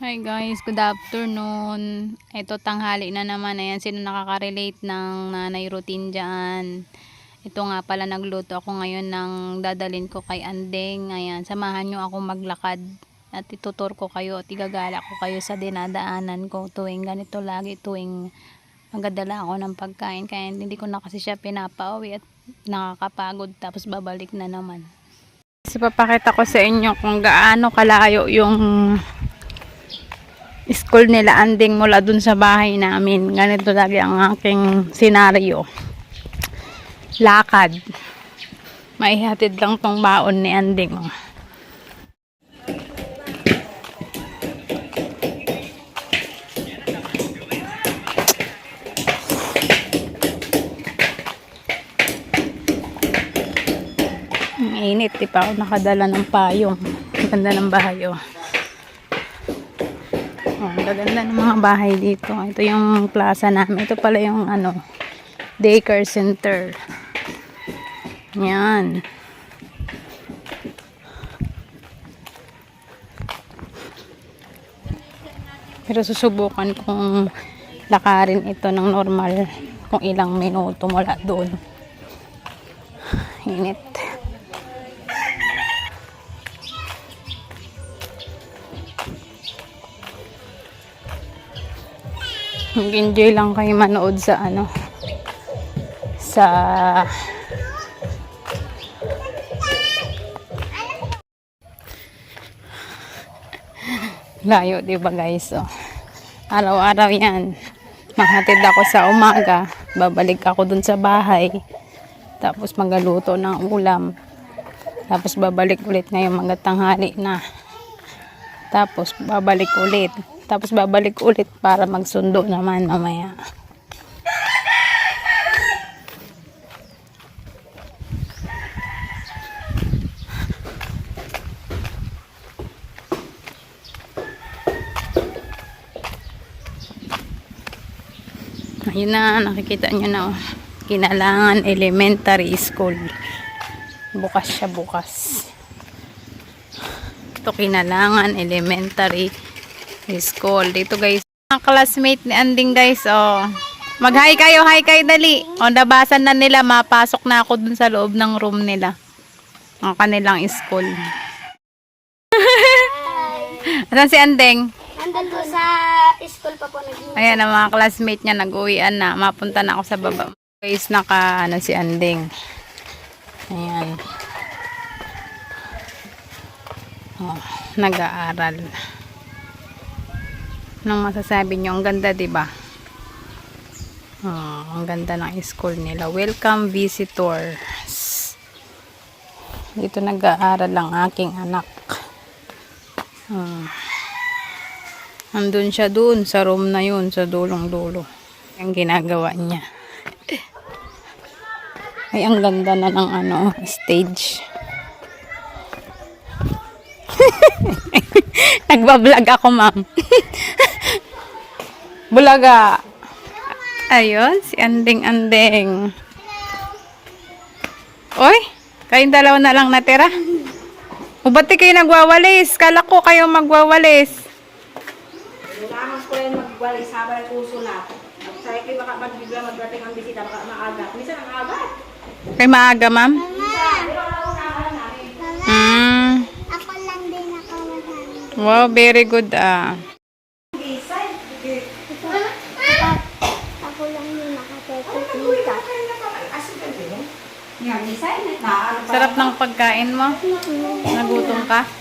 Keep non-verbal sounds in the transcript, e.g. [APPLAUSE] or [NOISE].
Hi guys, good afternoon. Ito tanghali na naman. Ayan, sino nakaka-relate ng nanay routine dyan. Ito nga pala nagluto ako ngayon ng dadalin ko kay Andeng. Ayan, samahan nyo ako maglakad. At itutur ko kayo at igagala ko kayo sa dinadaanan ko tuwing ganito lagi tuwing magdadala ako ng pagkain. Kaya hindi ko na kasi siya pinapauwi at nakakapagod tapos babalik na naman. Kasi papakita ko sa inyo kung gaano kalayo yung school nila anding mula dun sa bahay namin. Ganito lagi ang aking senaryo. Lakad. Maihatid lang tong baon ni anding. Oh. Ang init, di pa ako nakadala ng payong. Ganda ng bahay, oh. Gaganda ng mga bahay dito. Ito yung plaza namin. Ito pala yung ano, daycare center. Yan. Pero susubukan kong lakarin ito ng normal kung ilang minuto mula doon. Init. Mag-enjoy lang kayo manood sa ano sa layo di ba guys? Oh. araw-araw yan. Mahatid ako sa umaga. Babalik ako dun sa bahay. Tapos magaluto ng ulam. Tapos babalik ulit ngayong mga tanghali na tapos babalik ulit. Tapos babalik ulit para magsundo naman mamaya. Ayun na, nakikita nyo na. oh. Kinalangan Elementary School. Bukas siya bukas. Ito Kinalangan Elementary School. Dito guys, mga classmate ni Anding guys, oh. Mag-hi kayo, hi kayo dali. O, nabasan na nila, mapasok na ako dun sa loob ng room nila. Ang kanilang school. Asan si Andeng? Nandun po sa school pa po nag Ayan ang mga classmate niya, nag-uwian na. Mapunta na ako sa baba. Guys, naka, ano si Anding. Ayan. Oh, nag-aaral. Anong masasabi niyo? Ang ganda, ba? Oh, ang ganda ng school nila. Welcome visitors. Dito nag-aaral ang aking anak. Oh. Andun siya dun sa room na yun, sa dulong-dulo. Ang ginagawa niya. Ay, ang ganda na ng ano, stage. [LAUGHS] Nagbablog ako, ma'am. [LAUGHS] Bulaga. Ayun, si Anding Anding. Oy, kayong dalawa na lang natira. O ba't kayo nagwawalis? Kala ko kayo magwawalis. Kailangan ko rin magwalis habang puso na. At sa ikay baka magbigla magdating ang bisita, baka maaga. Minsan ang aga. Kay maaga, ma'am? Pero wala ko nakala namin. Hmm. Ako Wow, very good ah. Sarap ng pagkain mo. Nagutom ka?